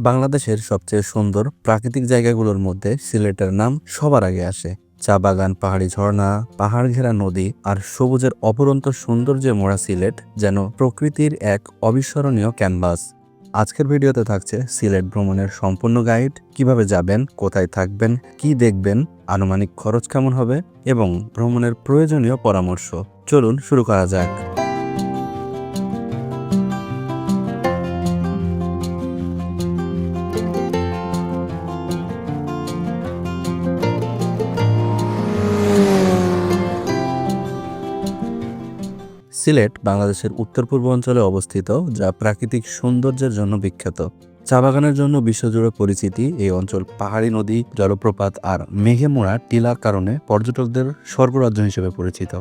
বাংলাদেশের সবচেয়ে সুন্দর প্রাকৃতিক জায়গাগুলোর মধ্যে সিলেটের নাম সবার আগে আসে। চা বাগান, পাহাড়ি ঝর্ণা, পাহাড় ঘেরা নদী আর সবুজের অপরন্ত সৌন্দর্যে মোড়া সিলেট যেন প্রকৃতির এক অবিস্মরণীয় ক্যানভাস। আজকের ভিডিওতে থাকছে সিলেট ভ্রমণের সম্পূর্ণ গাইড, কীভাবে যাবেন, কোথায় থাকবেন, কি দেখবেন, আনুমানিক খরচ কেমন হবে এবং ভ্রমণের প্রয়োজনীয় পরামর্শ। চলুন শুরু করা যাক। সিলেট বাংলাদেশের উত্তর পূর্ব অঞ্চলে অবস্থিত, যা প্রাকৃতিক সৌন্দর্যের জন্য বিখ্যাত। চা বাগানের জন্য বিশ্বজুড়ে পরিচিতি এই অঞ্চল পাহাড়ি নদী, জলপ্রপাত আর মেঘে মোড়া টিলার কারণে পর্যটকদের স্বর্গরাজ্য হিসেবে পরিচিত।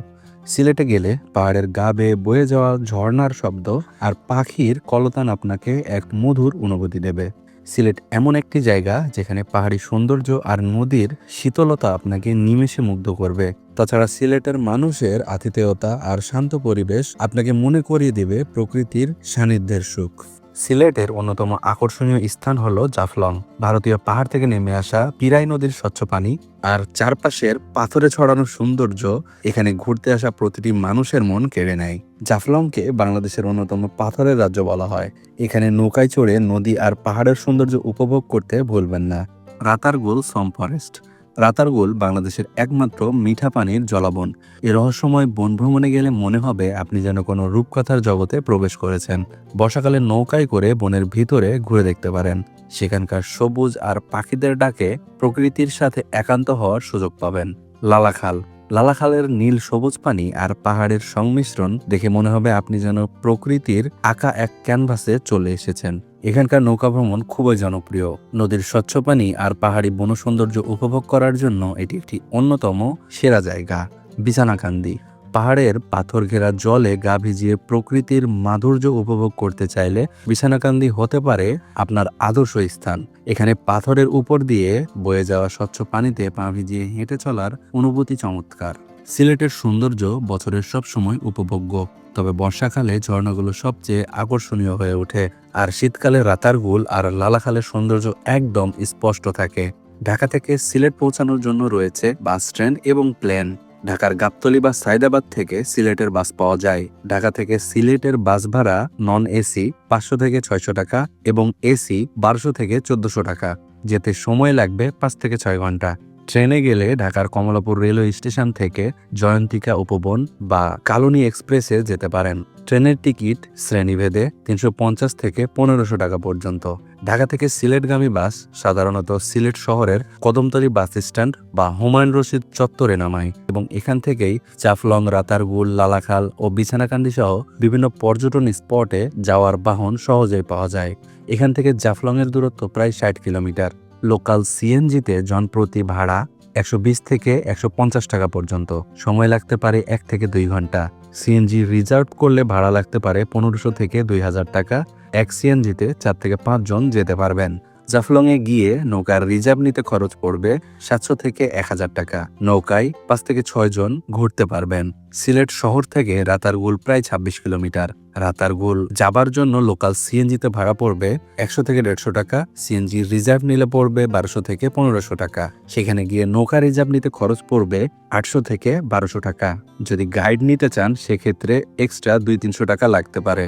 সিলেটে গেলে পাহাড়ের গা বেয়ে বয়ে যাওয়া ঝর্ণার শব্দ আর পাখির কলতান আপনাকে এক মধুর অনুভূতি দেবে। সিলেট এমন একটি জায়গা যেখানে পাহাড়ি সৌন্দর্য আর নদীর শীতলতা আপনাকে নিমেষে মুগ্ধ করবে। তাছাড়া সিলেটের মানুষের আতিথেয়তা আর শান্ত পরিবেশ আপনাকে মনে করিয়ে দেবে প্রকৃতির সান্নিধ্যের সুখ। সিলেটের অন্যতম আকর্ষণীয় স্থান হল জাফলং। ভারতীয় পাহাড় থেকে নেমে আসা পিরাই নদীর স্বচ্ছ পানি আর চারপাশের পাথরে ছড়ানো সৌন্দর্য এখানে ঘুরতে আসা প্রতিটি মানুষের মন কেড়ে নেয়। জাফলংকে বাংলাদেশের অন্যতম পাথরের রাজ্য বলা হয়। এখানে নৌকায় চড়ে নদী আর পাহাড়ের সৌন্দর্য উপভোগ করতে ভুলবেন না। রাতারগুল সম ফরেস্ট। রাতারগুল বাংলাদেশের একমাত্র মিঠা পানির জলাবন। এ রহস্যময় বন ভ্রমণে গেলে মনে হবে আপনি যেন কোনো রূপকথার জগতে প্রবেশ করেছেন। বর্ষাকালে নৌকায় করে বনের ভিতরে ঘুরে দেখতে পারেন। সেখানকার সবুজ আর পাখিদের ডাকে প্রকৃতির সাথে একান্ত হওয়ার সুযোগ পাবেন। লালাখাল। লালাখালের নীল সবুজ পানি আর পাহাড়ের সংমিশ্রণ দেখে মনে হবে আপনি যেন প্রকৃতির আঁকা এক ক্যানভাসে চলে এসেছেন। এখানকার নৌকা ভ্রমণ খুবই জনপ্রিয়। নদীর স্বচ্ছ পানি আর পাহাড়ি বন সৌন্দর্য উপভোগ করার জন্য এটি একটি অন্যতম সেরা জায়গা, বিছানাকান্দি। পাহাড়ের পাথর ঘেরা জলে গা ভিজিয়ে প্রকৃতির মাধুর্য উপভোগ করতে চাইলে বিছানাকান্দি হতে পারে আপনার আদর্শ স্থান। এখানে পাথরের উপর দিয়ে বয়ে যাওয়া স্বচ্ছ পানিতে পা ভিজিয়ে হেঁটে চলার অনুভূতি চমৎকার। সিলেটের সৌন্দর্য বছরের সব সময় উপভোগ্য। তবে বর্ষাকালে ঝর্ণাগুলো সবচেয়ে আকর্ষণীয় হয়ে ওঠে। আর শীতকালে রাতারগুল আর লালাখালের সৌন্দর্য একদম স্পষ্ট থাকে। ঢাকা থেকে সিলেট পৌঁছানোর জন্য রয়েছে বাস, ট্রেন এবং প্লেন। ঢাকার গাবতলী বা সাইদাবাদ থেকে সিলেটের বাস পাওয়া যায়। ঢাকা থেকে সিলেটের বাস ভাড়া নন এসি পাঁচশো থেকে ছয়শো টাকা এবং এসি বারোশো থেকে চোদ্দশো টাকা। যেতে সময় লাগবে পাঁচ থেকে ছয় ঘণ্টা। ট্রেনে গেলে ঢাকার কমলাপুর রেলওয়ে স্টেশন থেকে জয়ন্তিকা উপবন বা কালনী এক্সপ্রেসে যেতে পারেন। ট্রেনের টিকিট শ্রেণীভেদে তিনশো পঞ্চাশ থেকে পনেরোশো টাকা পর্যন্ত। ঢাকা থেকে সিলেটগামী বাস সাধারণত সিলেট শহরের কদমতলী বাস স্ট্যান্ড বা হুমায়ুন রশিদ চত্বরে নামায় এবং এখান থেকেই চাফলং, রাতারগুল, লালাখাল ও বিছানাকান্দি সহ বিভিন্ন পর্যটন স্পটে যাওয়ার বাহন সহজেই পাওয়া যায়। এখান থেকে জাফলংয়ের দূরত্ব প্রায় ষাট কিলোমিটার। লোকাল সিএনজিতে জনপ্রতি ভাড়া একশো বিশ থেকে একশো পঞ্চাশ টাকা পর্যন্ত। সময় লাগতে পারে এক থেকে দুই ঘণ্টা। সিএনজি রিজার্ভ করলে ভাড়া লাগতে পারে পনেরোশো থেকে দুই হাজার টাকা। এক সিএনজিতে চার থেকে পাঁচজন যেতে পারবেন। জাফলংয়ে গিয়ে নৌকার রিজার্ভ নিতে খরচ পড়বে সাতশো থেকে এক হাজার টাকা। নৌকায় পাঁচ থেকে ছয় জন ঘুরতে পারবেন। সিলেট শহর থেকে রাতারগুল প্রায় ছাব্বিশ কিলোমিটার। রাতারগুল যাবার জন্য লোকাল সিএনজিতে ভাড়া পড়বে একশো থেকে দেড়শো টাকা, সিএনজি রিজার্ভ নিলে পড়বে বারোশো থেকে পনেরোশো টাকা। সেখানে গিয়ে নৌকা রিজার্ভ নিতে খরচ পড়বে আটশো থেকে বারোশো টাকা। যদি গাইড নিতে চান, সেক্ষেত্রে এক্সট্রা দুই তিনশো টাকা লাগতে পারে।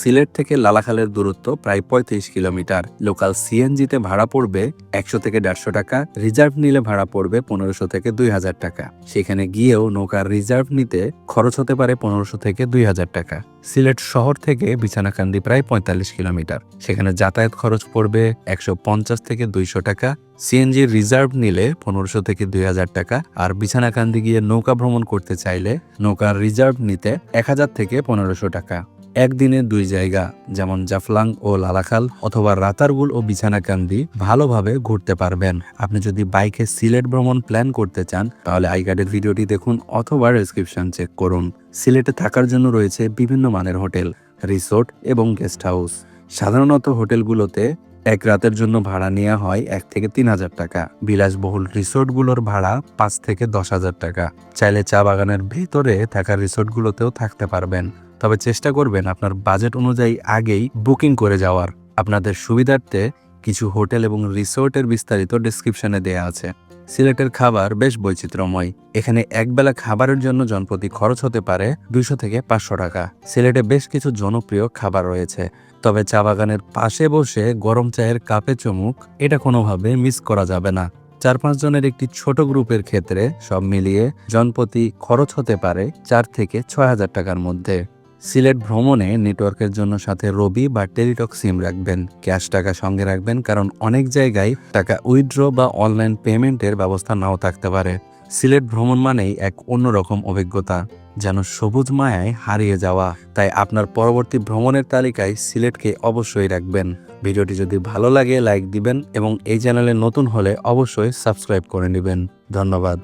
সিলেট থেকে লালাখালের দূরত্ব প্রায় পঁয়ত্রিশ কিলোমিটার। লোকাল সিএনজিতে ভাড়া পড়বে একশো থেকে দেড়শো টাকা, রিজার্ভ নিলে ভাড়া পড়বে পনেরোশো থেকে দুই হাজার টাকা। সেখানে গিয়েও নৌকার রিজার্ভ নিতে খরচ হতে পারে পনেরোশো থেকে দুই হাজার টাকা। সিলেট শহর থেকে বিছানাকান্দি প্রায় পঁয়তাল্লিশ কিলোমিটার। সেখানে যাতায়াত খরচ পড়বে একশো পঞ্চাশ থেকে দুইশো টাকা, সিএনজি রিজার্ভ নিলে পনেরোশো থেকে দুই হাজার টাকা, আর বিছানাকান্দি গিয়ে নৌকা ভ্রমণ করতে চাইলে নৌকার রিজার্ভ নিতে এক হাজার থেকে পনেরোশো টাকা। একদিনে দুই জায়গা, যেমন জাফলাং ও লালাখাল অথবা রাতারগুল ও বিছানাকান্দি, ভালোভাবে ঘুরতে পারবেন। আপনি যদি বাইকে সিলেট ভ্রমণ প্ল্যান করতে চান, তাহলে আই কার্ডের ভিডিওটি দেখুন অথবা ডেসক্রিপশন চেক করুন। সিলেটে থাকার জন্য রয়েছে বিভিন্ন মানের হোটেল, রিসোর্ট এবং গেস্ট হাউস সাধারণত হোটেলগুলোতে এক রাতের জন্য ভাড়া নেওয়া হয় এক থেকে তিন হাজার টাকা। বিলাসবহুল রিসোর্টগুলোর ভাড়া পাঁচ থেকে দশ হাজার টাকা। চাইলে চা বাগানের ভেতরে থাকা রিসোর্টগুলোতেও থাকতে পারবেন। তবে চেষ্টা করবেন আপনার বাজেট অনুযায়ী আগেই বুকিং করে যাওয়ার। আপনাদের সুবিধার্থে কিছু হোটেল এবং রিসোর্টের বিস্তারিত ডেসক্রিপশনে দেয়া আছে। সিলেটের খাবার বেশ বৈচিত্র্যময়। এখানে একবেলা খাবারের জন্য জনপ্রতি খরচ হতে পারে দুইশো থেকে পাঁচশো টাকা। সিলেটে বেশ কিছু জনপ্রিয় খাবার রয়েছে। তবে চা বাগানের পাশে বসে গরম চায়ের কাপে চুমুক, এটা কোনোভাবে মিস করা যাবে না। চার পাঁচ জনের একটি ছোট গ্রুপের ক্ষেত্রে সব মিলিয়ে জনপ্রতি খরচ হতে পারে চার থেকে ছয় হাজার টাকার মধ্যে। সিলেট ভ্রমণে নেটওয়ার্কের জন্য সাথে রবি বা টেলিটক সিম রাখবেন। ক্যাশ টাকা সঙ্গে রাখবেন কারণ অনেক জায়গায় টাকা উইথড্র বা অনলাইন পেমেন্টের ব্যবস্থা নাও থাকতে পারে। সিলেট ভ্রমণ মানেই এক অন্যরকম অভিজ্ঞতা, যেন সবুজ মায়ায় হারিয়ে যাওয়া। তাই আপনার পরবর্তী ভ্রমণের তালিকায় সিলেটকে অবশ্যই রাখবেন। ভিডিওটি যদি ভালো লাগে, লাইক দিবেন এবং এই চ্যানেলে নতুন হলে অবশ্যই সাবস্ক্রাইব করে নেবেন। ধন্যবাদ।